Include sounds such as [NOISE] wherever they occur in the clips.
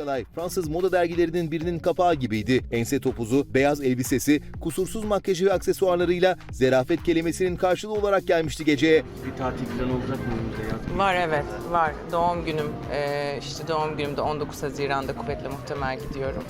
Akalay, Fransız moda dergilerinin birinin kapağı gibiydi. Ense topuzu, beyaz elbisesi, kusursuz makyajı ve aksesuarlarıyla zerafet kelimesinin karşılığı olarak gelmişti geceye. Bir tatil planı olacak mı önümüzde yaz? Var evet var. Doğum günüm e, işte doğum günümde 19 Haziran'da kuvvetle muhtemel gidiyorum.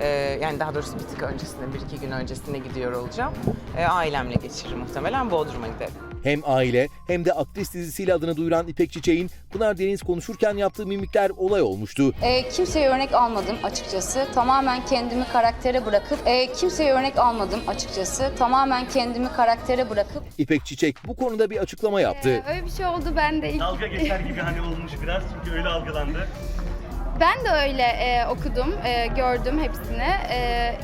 E, yani daha doğrusu bir tık öncesinde, bir iki gün öncesinde gidiyor olacağım. E, ailemle geçiririm muhtemelen. Bodrum'a giderim. Hem aile hem de aktris dizisiyle adını duyuran İpek Çiçek'in Pınar Deniz konuşurken yaptığı mimikler olay olmuştu. E, kimseye örnek almadım açıkçası. Tamamen kendimi karaktere bırakıp e, kimseye örnek almadım açıkçası. Tamamen kendimi karaktere bırakıp İpek Çiçek bu konuda bir açıklama yaptı. Öyle bir şey oldu ben de ilk Dalga geçer gibi hani olmuş biraz çünkü öyle algılandı. ben de öyle e, okudum, e, gördüm hepsini. E,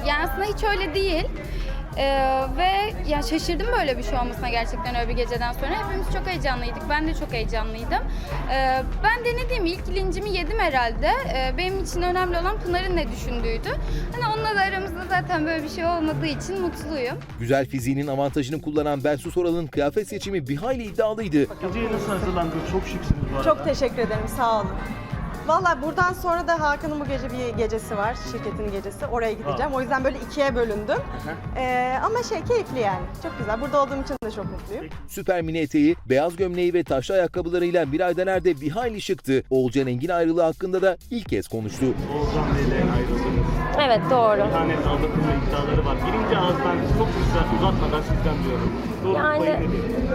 yani aslında hiç öyle değil. E, ve yani şaşırdım böyle bir şey olmasına gerçekten öyle bir geceden sonra. Hepimiz çok heyecanlıydık. Ben de çok heyecanlıydım. E, ben denediğim ilk lincimi yedim herhalde. E, benim için önemli olan Pınar'ın ne düşündüğüydü. Hani onunla da aramızda zaten böyle bir şey olmadığı için mutluyum. Güzel fiziğinin avantajını kullanan Bensu Soral'ın kıyafet seçimi bir hayli iddialıydı. Geceye nasıl hazırlandınız? Çok şıksınız bu arada. Çok teşekkür ederim, sağ olun. Valla buradan sonra da Hakan'ın bu gece bir gecesi var, şirketin gecesi. Oraya gideceğim. O yüzden böyle ikiye bölündüm. Ee, ama şey keyifli yani. Çok güzel. Burada olduğum için de çok mutluyum. Süper mini eteği, beyaz gömleği ve taşlı ayakkabılarıyla Miray Dener de bir hayli şıktı. Oğulcan Engin ayrılığı hakkında da ilk kez konuştu. Oğuzhan Bey'le ayrıldınız. Evet doğru. Bir tane aldatılma iddiaları var. Birinci ağızdan çok güzel uzatmadan sizden diyorum. Doğru Yani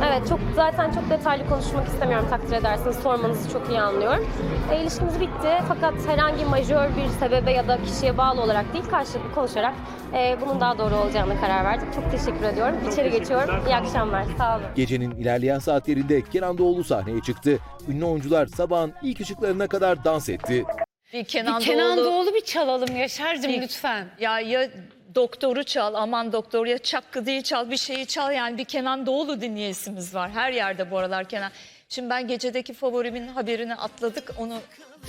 evet çok zaten çok detaylı konuşmak istemiyorum takdir edersiniz. Sormanızı çok iyi anlıyorum. E, ilişkimiz bitti fakat herhangi majör bir sebebe ya da kişiye bağlı olarak değil karşılıklı konuşarak e, bunun daha doğru olacağına karar verdik. Çok teşekkür ediyorum. İçeri geçiyorum. İyi akşamlar. Sağ olun. Gecenin ilerleyen saatlerinde Kenan Doğulu sahneye çıktı. Ünlü oyuncular sabahın ilk ışıklarına kadar dans etti. Bir Kenan, Bir Kenan Doğulu. Doğulu bir çalalım Yaşar'cığım Bir- lütfen. Ya ya doktoru çal, aman doktor ya çakkı değil çal, bir şeyi çal. Yani bir Kenan Doğulu dinleyesimiz var. Her yerde bu aralar Kenan. Şimdi ben gecedeki favorimin haberini atladık. Onu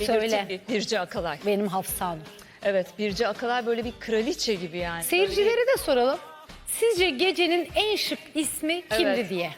Söyle. Birce Akalay. Benim Hafsa Evet Birce Akalay böyle bir kraliçe gibi yani. Seyircilere de soralım. Sizce gecenin en şık ismi kimdi Evet. diye?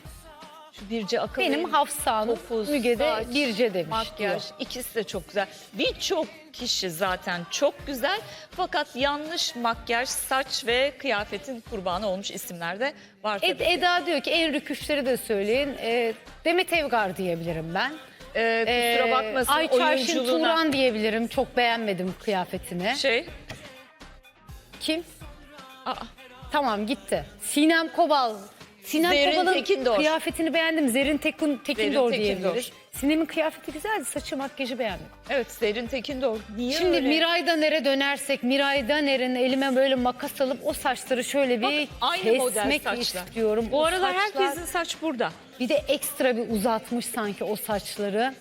Birce Akalay'ın Benim Hafsa Hanım, topuz, Müge de saç, Birce demiş Makyaj diyor. ikisi de çok güzel. Birçok kişi zaten çok güzel fakat yanlış makyaj, saç ve kıyafetin kurbanı olmuş isimler de var tabii. Ed- Eda diyor ki en rüküşleri de söyleyin. E, Demet Evgar diyebilirim ben. Ee, kusura bakmasın Ayçarşin oyunculuğuna. Turan diyebilirim. Çok beğenmedim kıyafetini. Şey, Kim? aa, Tamam gitti. Sinem Kobal. Sinem Zerrin Kobal'ın Tekindor. kıyafetini beğendim. Zerrin Tekun, Tekindor Zerrin Tekindor. diyebiliriz. Sinem'in kıyafeti güzeldi. Saçı makyajı beğendim. evet Zerrin Tekindor. Niye Şimdi öyle? Miray Daner'e dönersek Miray Daner'in elime böyle makas alıp o saçları şöyle bir Bak, aynı model kesmek saçlar. istiyorum. Bu O aralar saçlar- herkesin saç burada. bir de ekstra bir uzatmış sanki o saçları.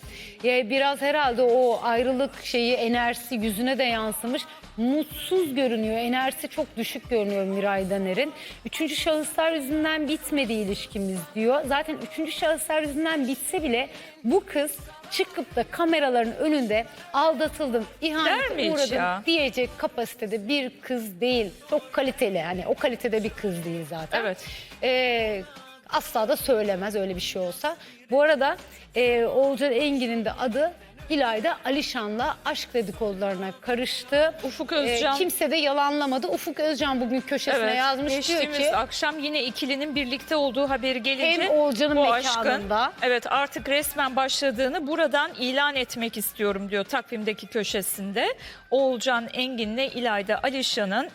Ya biraz herhalde o ayrılık şeyi enerjisi yüzüne de yansımış. Mutsuz görünüyor. Enerjisi çok düşük görünüyor Miray Daner'in. Üçüncü şahıslar yüzünden bitmedi ilişkimiz diyor. Zaten üçüncü şahıslar yüzünden bitse bile bu kız çıkıp da kameraların önünde aldatıldım, ihanete uğradım ya? diyecek kapasitede bir kız değil. Çok kaliteli hani o kalitede bir kız değil zaten. Evet. Ee, asla da söylemez öyle bir şey olsa. Bu arada e, Oğulcan Engin'in de adı İlayda Alişan'la aşk dedikodularına karıştı. Ufuk Özcan. Ee, kimse de yalanlamadı. Ufuk Özcan bugün köşesine Evet, yazmış diyor ki akşam yine ikilinin birlikte olduğu haberi gelince Hem Oğulcan'ın mekanında. aşkın evet artık resmen başladığını buradan ilan etmek istiyorum diyor takvimdeki köşesinde. Oğulcan Engin'le İlayda Alişan'ın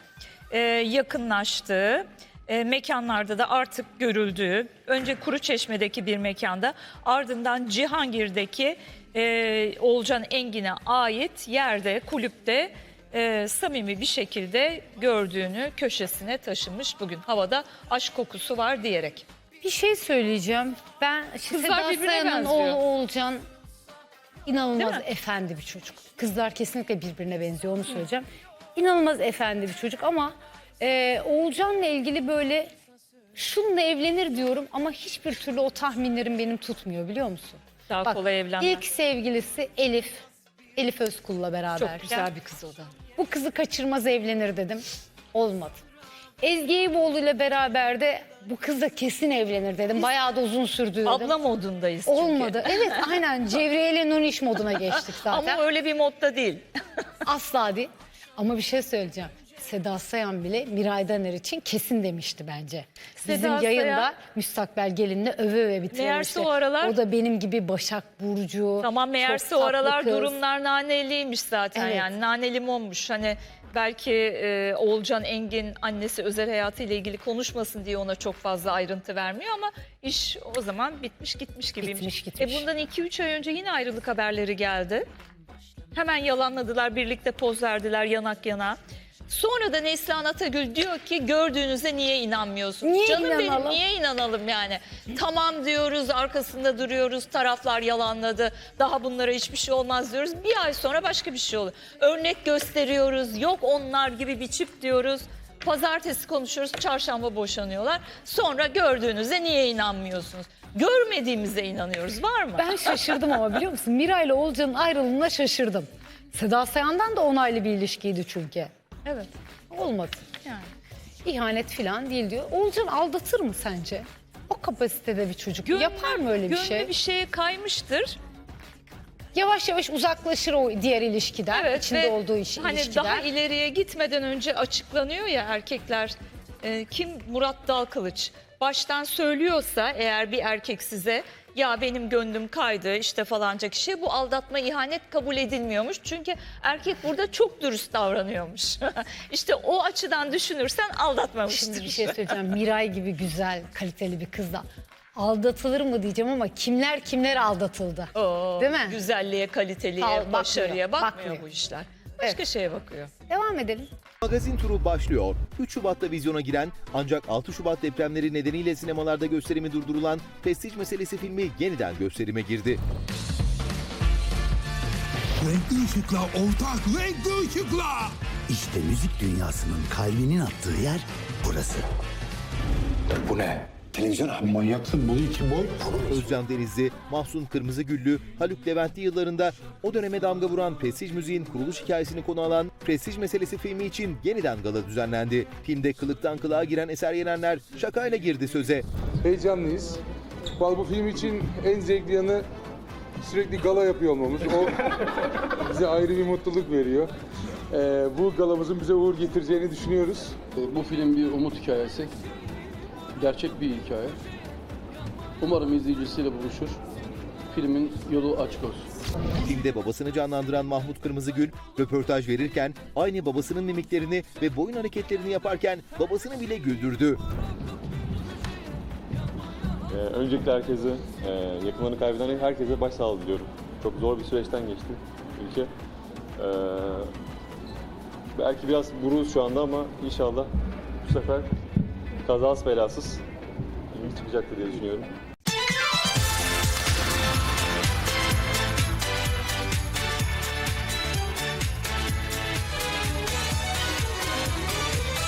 e, yakınlaştığı e, mekanlarda da artık görüldüğü önce Kuruçeşme'deki bir mekanda ardından Cihangir'deki e, Oğulcan Engin'e ait yerde kulüpte e, samimi bir şekilde gördüğünü köşesine taşımış bugün. Havada aşk kokusu var diyerek. bir şey söyleyeceğim. Ben işte Kızlar Seda birbirine Sayan'ın benziyor. oğlu Oğulcan inanılmaz Değil mi? efendi bir çocuk. Kızlar kesinlikle birbirine benziyor onu söyleyeceğim. İnanılmaz efendi bir çocuk ama e, Oğulcan'la ilgili böyle şununla evlenir diyorum ama hiçbir türlü o tahminlerim benim tutmuyor biliyor musun? Daha Bak, kolay evlenmez. İlk sevgilisi Elif. Elif Özkul'la beraber. Çok güzel bir kız o da. Bu kızı kaçırmaz evlenir dedim. Olmadı. Ezgi Eyüboğlu ile beraber de bu kızla kesin evlenir dedim. Bayağı da uzun sürdü dedim. Abla modundayız çünkü. Olmadı. Evet aynen Cevriye ile Nuniş moduna geçtik [LAUGHS] zaten. Ama öyle bir modda değil. Asla değil. Ama bir şey söyleyeceğim. Seda Sayan bile Miray Daner için kesin demişti bence. Bizim Seda yayında Sayan- müstakbel gelinle öve öve bitirmişti. Meğerse o aralar- O da benim gibi Başak Burcu. Tamam meğerse o aralar kız. durumlar naneliymiş zaten Evet. yani nane limonmuş. Hani belki e, Oğulcan Engin annesi özel hayatıyla ilgili konuşmasın diye ona çok fazla ayrıntı vermiyor ama iş o zaman bitmiş gitmiş gibiymiş. Bitmiş, gitmiş. E bundan 2-3 ay önce yine ayrılık haberleri geldi. Hemen yalanladılar, birlikte poz verdiler yanak yana. Sonra da Neslihan Atagül diyor ki gördüğünüzde niye inanmıyorsunuz? Niye Canım benim inanalım? niye inanalım yani? Tamam diyoruz, arkasında duruyoruz, taraflar yalanladı. Daha bunlara hiçbir şey olmaz diyoruz. Bir ay sonra başka bir şey oluyor. Örnek gösteriyoruz, yok onlar gibi bir çift diyoruz. Pazartesi konuşuyoruz, çarşamba boşanıyorlar. Sonra gördüğünüzde niye inanmıyorsunuz? Görmediğimize inanıyoruz. Var mı? Ben şaşırdım ama biliyor musun? Miray ile Olcan'ın ayrılığına şaşırdım. Seda Sayan'dan da onaylı bir ilişkiydi çünkü. Evet. Olmadı. Yani. İhanet falan değil diyor. Olcan aldatır mı sence? O kapasitede bir çocuk. Gönlü- Yapar mı öyle bir gönlü şey? bir şeye kaymıştır. Yavaş yavaş uzaklaşır o diğer ilişkiden. içinde ve olduğu iş, hani ilişkiden. daha ileriye gitmeden önce açıklanıyor ya erkekler e, kim Murat Dalkılıç baştan söylüyorsa eğer bir erkek size ya benim gönlüm kaydı işte falanca kişi bu aldatma ihanet kabul edilmiyormuş. Çünkü erkek burada çok dürüst davranıyormuş. [LAUGHS] işte o açıdan düşünürsen aldatmamıştır. Şimdi bir şey söyleyeceğim. Miray gibi güzel, kaliteli bir kızla aldatılır mı diyeceğim ama kimler kimler aldatıldı. Oo, Değil mi? Güzelliğe, kaliteliğe, Al, bakmıyor, başarıya bakmıyor, bakmıyor. bu işler. Başka Evet. şeye bakıyor. Devam edelim. Magazin turu başlıyor. 3 Şubat'ta vizyona giren ancak 6 Şubat depremleri nedeniyle sinemalarda gösterimi durdurulan Prestij Meselesi filmi yeniden gösterime girdi. Renkli ışıkla ortak renkli ışıkla. İşte müzik dünyasının kalbinin attığı yer burası. Bu ne? Televizyon abi. Manyaksın bu iki boy. Özcan Denizli, Mahsun Kırmızıgüllü, Haluk Leventli yıllarında o döneme damga vuran Prestij Müziğin kuruluş hikayesini konu alan Prestij Meselesi filmi için yeniden gala düzenlendi. Filmde kılıktan kılığa giren Eser Yenenler şakayla girdi söze. Heyecanlıyız. Vallahi bu film için en zevkli yanı sürekli gala yapıyor olmamız. O [LAUGHS] bize ayrı bir mutluluk veriyor. Ee, bu galamızın bize uğur getireceğini düşünüyoruz. Bu film bir umut hikayesi. Gerçek bir hikaye. Umarım izleyicisiyle buluşur. Filmin yolu açık olsun. Filmde babasını canlandıran Mahmut Kırmızıgül röportaj verirken aynı babasının mimiklerini ve boyun hareketlerini yaparken babasını bile güldürdü. Ee, öncelikle herkese, e, yakınlarını kaybeden herkese başsağlığı diliyorum. Çok zor bir süreçten geçti ülke. Ee, belki biraz buruz şu anda ama inşallah bu sefer kazası belasız ilginç çıkacaktır diye düşünüyorum.